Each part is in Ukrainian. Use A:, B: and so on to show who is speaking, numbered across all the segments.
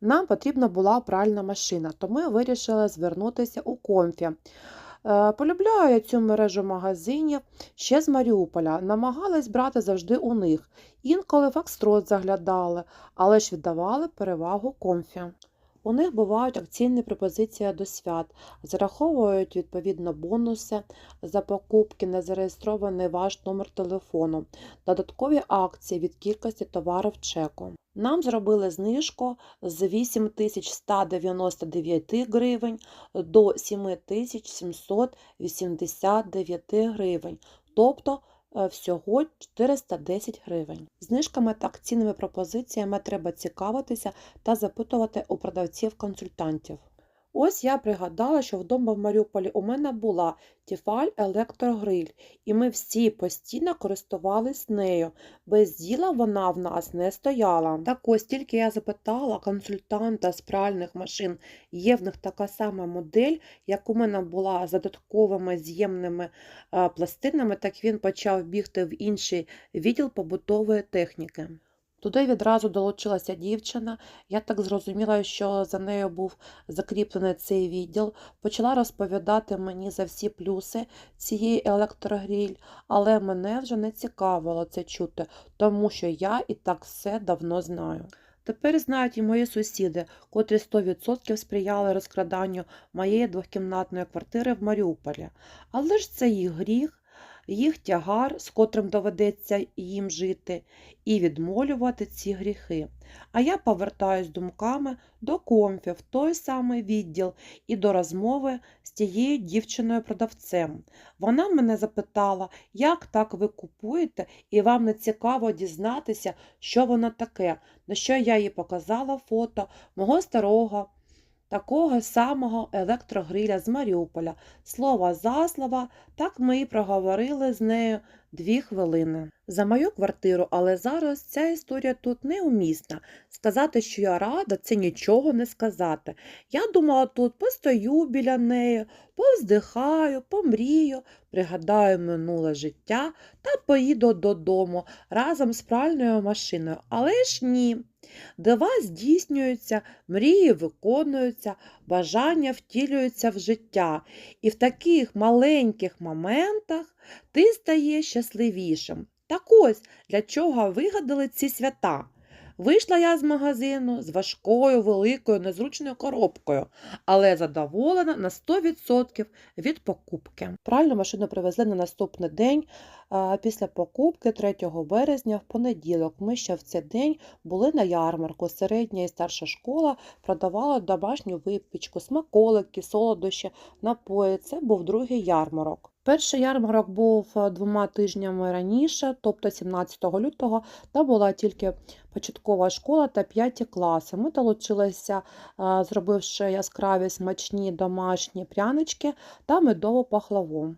A: Нам потрібна була пральна машина, то ми вирішили звернутися у Комфі. Е, Полюбляю я цю мережу магазинів ще з Маріуполя. Намагались брати завжди у них. Інколи в заглядали, але ж віддавали перевагу Комфі. У них бувають акційні пропозиції до свят, зараховують відповідно бонуси за покупки, незареєстрований ваш номер телефону, додаткові акції від кількості товарів чеку. Нам зробили знижку з 8199 гривень до 7789 гривень, тобто е, всього 410 гривень. Знижками та акційними пропозиціями треба цікавитися та запитувати у продавців-консультантів. Ось я пригадала, що вдома в Маріуполі у мене була Тіфаль електрогриль, і ми всі постійно користувались нею. Без діла вона в нас не стояла. Так ось тільки я запитала консультанта з пральних машин, є в них така сама модель, як у мене була з додатковими з'ємними е, пластинами, так він почав бігти в інший відділ побутової техніки. Туди відразу долучилася дівчина. Я так зрозуміла, що за нею був закріплений цей відділ. Почала розповідати мені за всі плюси цієї електрогріль, але мене вже не цікавило це чути, тому що я і так все давно знаю. Тепер знають і мої сусіди, котрі 100% сприяли розкраданню моєї двохкімнатної квартири в Маріуполі. Але ж це їх гріх, їх тягар, з котрим доведеться їм жити, і відмолювати ці гріхи. А я повертаюсь думками до комфі в той самий відділ і до розмови з тією дівчиною-продавцем. Вона мене запитала, як так ви купуєте, і вам не цікаво дізнатися, що воно таке, на що я їй показала фото мого старого. Такого самого електрогриля з Маріуполя. Слова за слова, так ми і проговорили з нею дві хвилини. За мою квартиру, але зараз ця історія тут неумісна. Сказати, що я рада, це нічого не сказати. Я думала, тут постою біля неї, повздихаю, помрію, пригадаю минуле життя та поїду додому разом з пральною машиною. Але ж ні. Дива здійснюються, мрії виконуються, бажання втілюються в життя. І в таких маленьких моментах ти стаєш щасливішим. Так ось для чого вигадали ці свята. Вийшла я з магазину з важкою, великою, незручною коробкою, але задоволена на 100% від покупки. Пральну машину привезли на наступний день після покупки 3 березня в понеділок. Ми ще в цей день були на ярмарку. Середня і старша школа продавала домашню випічку, смаколики, солодощі, напої. Це був другий ярмарок. Перший ярмарок був е, двома тижнями раніше, тобто 17 лютого, та була тільки початкова школа та 5 класи. Ми долучилися, е, зробивши яскраві смачні домашні прянички та медову пахлаву.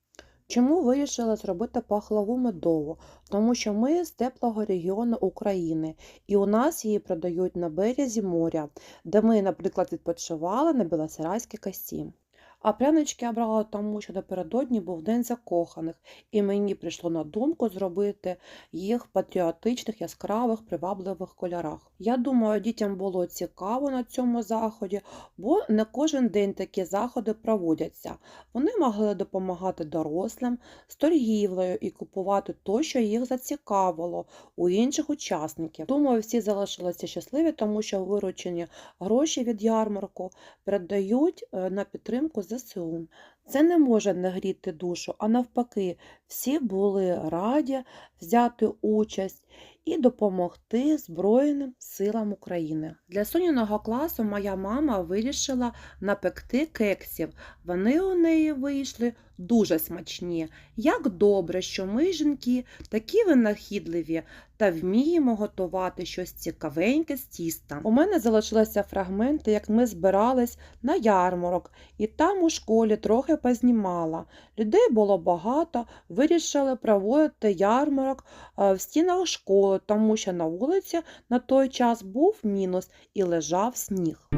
A: Чому вирішила зробити пахлаву медову? Тому що ми з теплого регіону України, і у нас її продають на березі моря, де ми, наприклад, відпочивали на Білосарайській косі. А прянички я брала тому, що напередодні був День закоханих, і мені прийшло на думку зробити їх в патріотичних, яскравих, привабливих кольорах. Я думаю, дітям було цікаво на цьому заході, бо не кожен день такі заходи проводяться. Вони могли допомагати дорослим з торгівлею і купувати то, що їх зацікавило у інших учасників. Думаю, всі залишилися щасливі, тому що виручені гроші від ярмарку передають е, на підтримку ЗСУ. Це не може нагріти душу, а навпаки, всі були раді взяти участь і допомогти Збройним силам України. Для соняного класу моя мама вирішила напекти кексів. Вони у неї вийшли дуже смачні. Як добре, що ми, жінки, такі винахідливі та вміємо готувати щось цікавеньке з тіста. У мене залишилися фрагменти, як ми збирались на ярмарок, і там у школі трохи познімала. Людей було багато, вирішили проводити ярмарок е, в стінах школи, тому що на вулиці на той час був мінус і лежав сніг.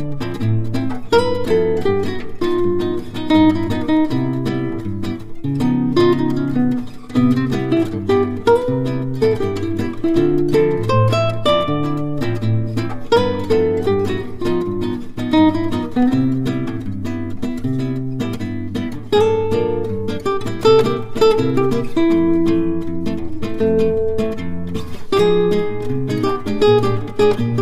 A: thank you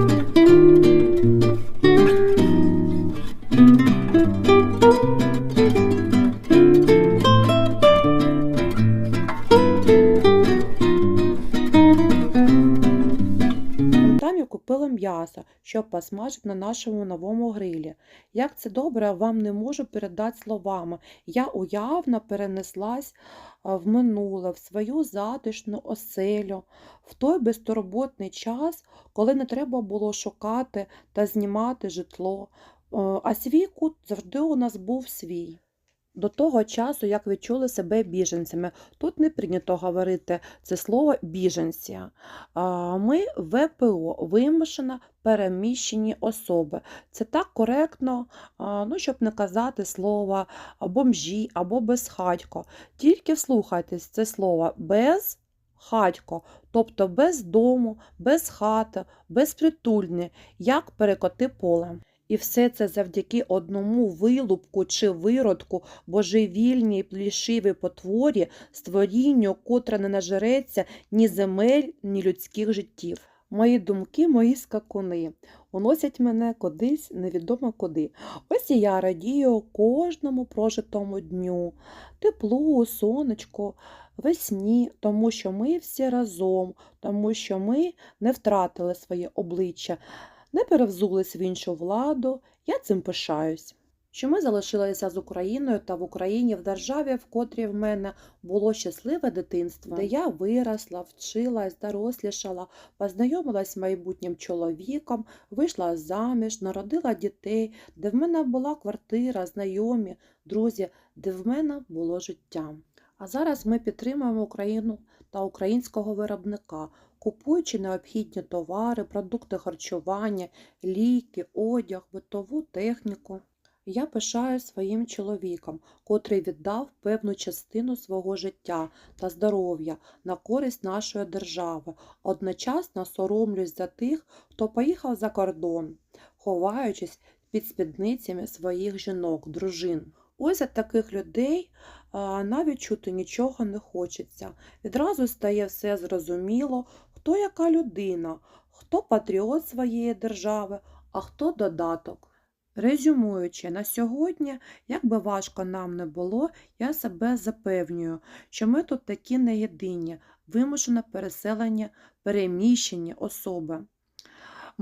A: посмажити на нашому новому грилі. Як це добре, вам не можу передати словами. Я уявно перенеслась в минуле, в свою затишну оселю, в той безтурботний час, коли не треба було шукати та знімати житло. А свій кут завжди у нас був свій. До того часу, як відчули себе біженцями, тут не прийнято говорити це слово біженці. Ми ВПО, вимушено переміщені особи. Це так коректно, ну, щоб не казати слово бомжі або безхатько. Тільки вслухайтесь це слово без хатько, тобто без дому, без хати, безпритульні, як перекоти поле. І все це завдяки одному вилупку чи виродку божевільній плішивій потворі, створінню, котре не нажереться ні земель, ні людських життів. Мої думки, мої скакуни, уносять мене кудись невідомо куди. Ось і я радію кожному прожитому дню, теплу, сонечку, весні, тому що ми всі разом, тому що ми не втратили своє обличчя, не перевзулись в іншу владу. Я цим пишаюсь. Що ми залишилися з Україною та в Україні в державі, в котрій в мене було щасливе дитинство, де я виросла, вчилась, дорослішала, познайомилась з майбутнім чоловіком, вийшла заміж, народила дітей, де в мене була квартира, знайомі, друзі, де в мене було життя. А зараз ми підтримуємо Україну та українського виробника, купуючи необхідні товари, продукти харчування, ліки, одяг, битову техніку. Я пишаю своїм чоловіком, котрий віддав певну частину свого життя та здоров'я на користь нашої держави, одночасно соромлюсь за тих, хто поїхав за кордон, ховаючись під спідницями своїх жінок, дружин. Ось за таких людей навіть чути нічого не хочеться. Відразу стає все зрозуміло, хто яка людина, хто патріот своєї держави, а хто додаток. Резюмуючи, на сьогодні, як би важко нам не було, я себе запевнюю, що ми тут такі не єдині, вимушено переселені, переміщені особи.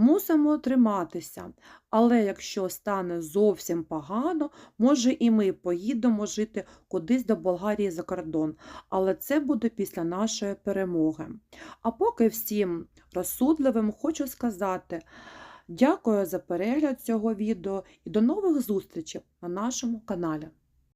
A: Мусимо триматися, але якщо стане зовсім погано, може і ми поїдемо жити кудись до Болгарії за кордон, але це буде після нашої перемоги. А поки всім розсудливим хочу сказати, Дякую за перегляд цього відео і до нових зустрічей на нашому каналі.